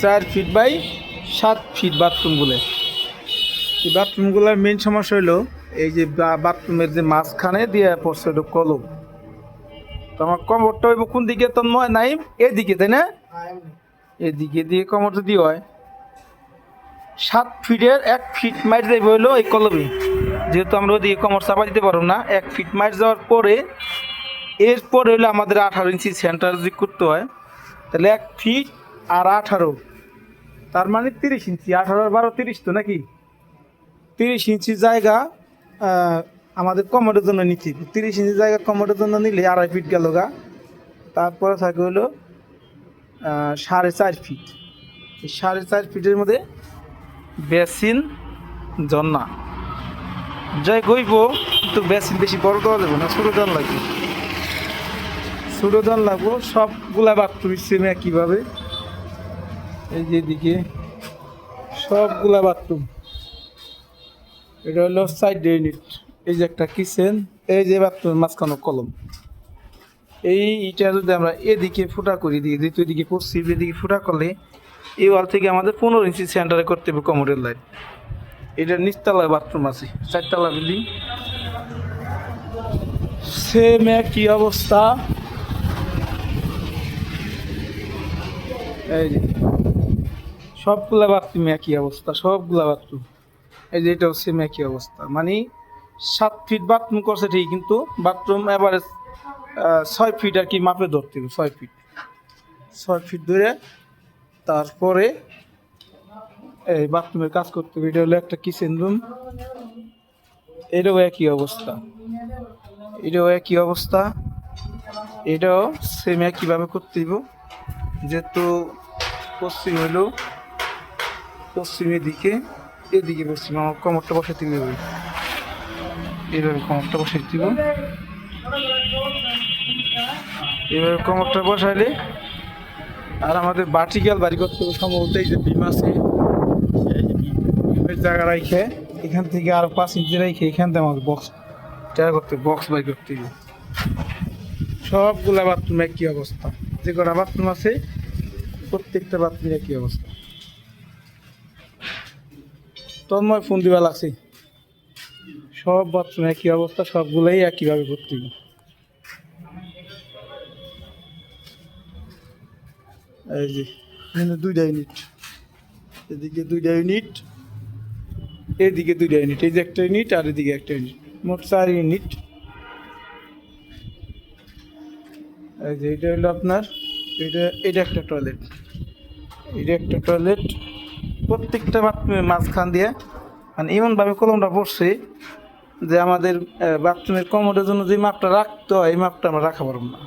চার feet by সাত feet বাথরুমগুলো এই বাথরুমগুলোর মেন সমস্যা হলো এই যে বাথরুমের যে মাঝখানে দিয়ে পড়ছে হলো কলম। তো আমার কমরটা হইব কোন দিকে? তো নয় নাই? এদিকে, তাই না? এদিকে দিয়ে কমর যদি হয়, সাত ফিটের এক ফিট মাইট দেব হইল এই কলমে। যেহেতু আমরা ওদিকে কমর চাপা দিতে পারব না, এক ফিট মাইট যাওয়ার পরে, এরপরে হইল আমাদের আঠারো ইঞ্চি সেন্টার যদি করতে হয়, তাহলে এক ফিট আর আঠারো। তার মানে তিরিশ ইঞ্চি, আঠারো বারো তিরিশ তো নাকি? তিরিশ ইঞ্চি জায়গা আমাদের কমরের জন্য হবে। তিরিশ ইঞ্চি জায়গা কমরের জন্য নিলে আড়াই ফিট গেল গা। তারপরে থাকে হলো সাড়ে চার ফিট। সাড়ে চার ফিটের মধ্যে বেসিন জন্না যাই গইব কিন্তু বেসিন বেশি বড় দেওয়া যাবে না, ছোটো জন লাগবে। ছোটো জন লাগবো, সবগুলা বাথরুম সেম একইভাবে। এই যে এদিকে সবগুলা বাথরুম এটা হলো সাইড ইউনিট এই যে একটা কিচেন এই যে বাথরুম মাঝখানে কলম। এই ইটা যদি আমরা এদিকে ফুটা করি দিই দ্বিতীয় দিকে পশ্চিম এদিকে ফুটা করলে এই ওয়াল থেকে আমাদের পনেরো ইঞ্চি সেন্টারে করতে হবে কমোডের লাইট এটা নিচতলায় বাথরুম আছে, চারতলা বিল্ডিং সেম একই অবস্থা। এই যে। সবগুলা বাথরুম একই অবস্থা, সবগুলা বাথরুম এই যে এটাও সেম একই অবস্থা। মানে সাত ফিট বাথরুম করছে ঠিক কিন্তু বাথরুম এভারেজ ছয় ফিট আর কি মাপে ধরতে হবে, ছয় ফিট ছয় ফিট ধরে তারপরে এই বাথরুমের কাজ করতে হবে। এটা হলো একটা কিচেন রুম এটাও একই অবস্থা। এটাও একই অবস্থা। এটাও সেম একইভাবে করতে হইব। যেহেতু পশ্চিম হইল পশ্চিমের দিকে, এদিকে পশ্চিম, আমার কমরটা বসাতে হবে এইভাবে কমরটা বসাই দিব। এইভাবে কমরটা বসাইলে আর আমাদের বাটিক্যাল বাড়ি করতে হবে সম্ভবত এই যে বিম আছে। জায়গা রাখে এখান থেকে আরও পাঁচ ইঞ্চি রাখে এখান থেকে আমাদের বক্স জায়গা করতে বক্স বাই করতে হবে। সবগুলা বাথরুম একই অবস্থা। যে কটা বাথরুম আছে, প্রত্যেকটা বাথরুম একই অবস্থা। তন্ময় ফোন দিবা লাগছে। সব বাথরুম একই অবস্থা, সবগুলোই একইভাবে হবে এই যে দুইটা ইউনিট এদিকে দুইটা ইউনিট এদিকে দুইটা ইউনিট এই যে একটা ইউনিট আর এদিকে একটা ইউনিট মোট চার ইউনিট এই যে, এটা হলো আপনার, এটা এটা একটা টয়লেট এটা একটা টয়লেট প্রত্যেকটা বাথরুমের মাঝখান দিয়ে মানে এমনভাবে কলমটা পড়ছি যে আমাদের বাথরুমের কমোডের জন্য যে মাপটা রাখতে হয়, এই মাপটা আমরা রাখা পারব না।